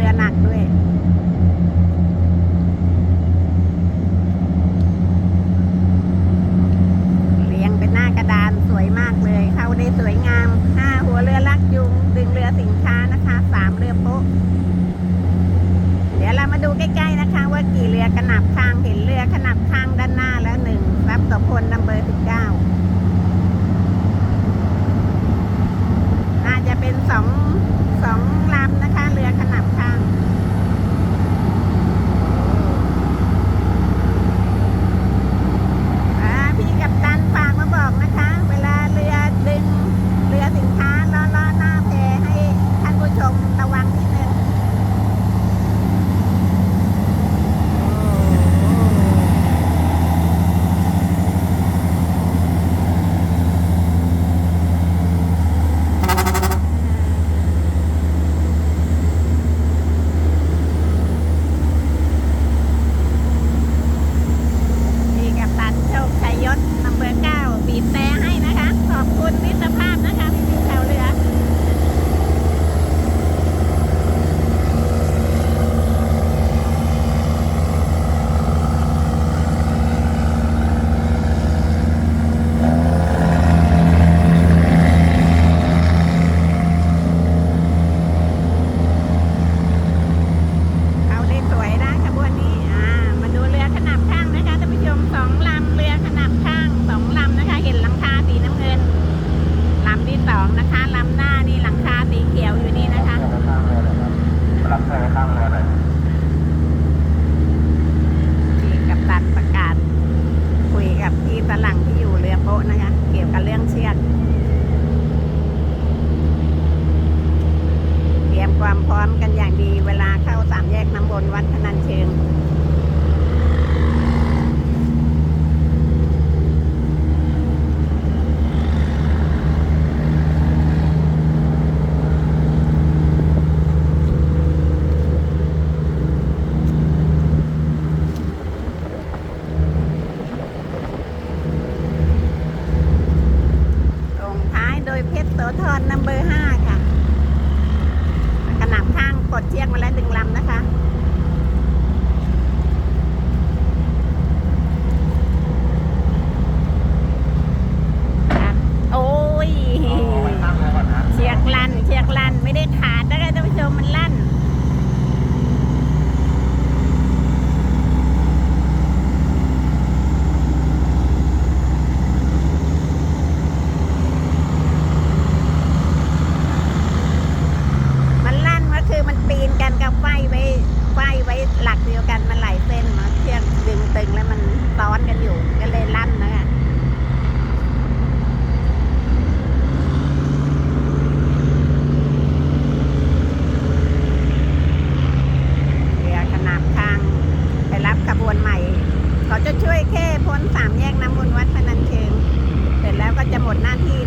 รือหนักด้วยเลียงเป็นหน้ากระดานสวยมากเลยเข้าได้สวยงามห้าหัวเรือลักยุง ดึงเรือสินค้านะคะสามเรือโป๊ะเดี๋ยวเรามาดูใกล้ๆนะคะ ว่ากี่เรือขนับคางเห็นเรือขนับคางด้านหน้าแล้วหนึ่งรับต่อพลนัมเบอร์สิบเก้า สามแยกน้ำบนวัดพนันเชิง ไว้ไว้ไว้ไว้หลักเดียวกันมันไหลเส้นเนาะเชือกดึงตึงแล้วมันต้อนกันอยู่ก็เลยลั่นนะคะเรือขนาบทางไปรับขบวนใหม่ เขาจะช่วยแค่พ้นสามแยกน้ำมูลวัดพนันเชิง เสร็จแล้วก็จะหมดหน้าที่